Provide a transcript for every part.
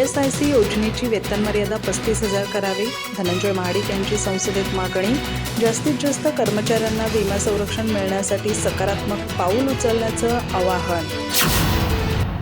S I C योजनेची वेतन मर्यादा पस्तीस हजार करावी. धनंजय महाडिक यांची संसदेत मागणी जास्तीत जास्त कर्मचाऱ्यांना विमा संरक्षण मिळण्यासाठी सकारात्मक पाऊल उचलण्याचं आवाहन.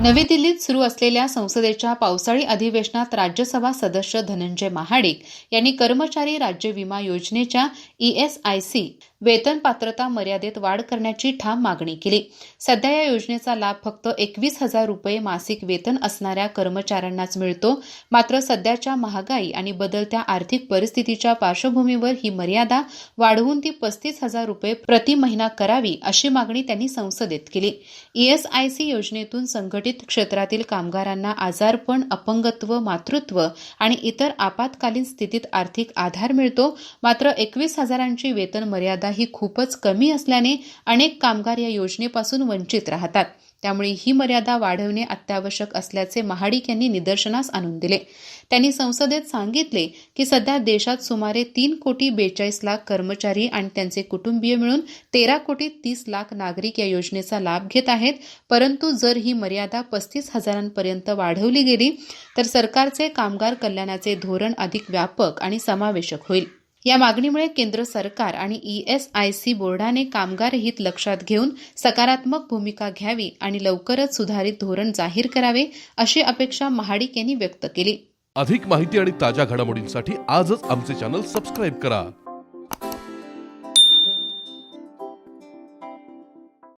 नवी दिल्लीत सुरू असलेल्या संसदेच्या पावसाळी अधिवेशनात राज्यसभा सदस्य धनंजय महाडिक यांनी कर्मचारी राज्य विमा योजनेच्या ईएसआयसी वेतन पात्रता मर्यादेत वाढ करण्याची ठाम मागणी केली. सध्या या योजनेचा लाभ फक्त एकवीस हजार रुपये मासिक वेतन असणाऱ्या कर्मचाऱ्यांनाच मिळतो. मात्र सध्याच्या महागाई आणि बदलत्या आर्थिक परिस्थितीच्या पार्श्वभूमीवर ही मर्यादा वाढवून ती पस्तीस हजार रुपये प्रति महिना करावी अशी मागणी त्यांनी संसदेत केली. ईएसआयसी योजनेतून संघटित क्षेत्रातील कामगारांना आजारपण अपंगत्व मातृत्व आणि इतर आपत्कालीन स्थितीत आर्थिक आधार मिळतो. मात्र एकवीस हजारांची वेतन मर्यादा ही खूपच कमी असल्याने अनेक कामगार या योजनेपासून वंचित राहतात. त्यामुळे ही मर्यादा वाढवणे अत्यावश्यक असल्याचे महाडिक यांनी निदर्शनास आणून दिले. त्यांनी संसदेत सांगितले की सध्या देशात सुमारे तीन कोटी बेचाळीस लाख कर्मचारी आणि त्यांचे कुटुंबीय मिळून तेरा कोटी तीस लाख नागरिक या योजनेचा लाभ घेत आहेत. परंतु जर ही मर्यादा पस्तीस हजारांपर्यंत वाढवली गेली तर सरकारचे कामगार कल्याणाचे धोरण अधिक व्यापक आणि समावेशक होईल. या मागणीमुळे केंद्र सरकार आणि ईएसआयसी बोर्डाने कामगार हित लक्षात घेऊन सकारात्मक भूमिका घ्यावी आणि लवकरच सुधारित धोरण जाहीर करावे अशी अपेक्षा महाडिक यांनी व्यक्त केली. अधिक माहिती आणि ताज्या घडामोडींसाठी आजच आमचे चॅनल सबस्क्राईब करा.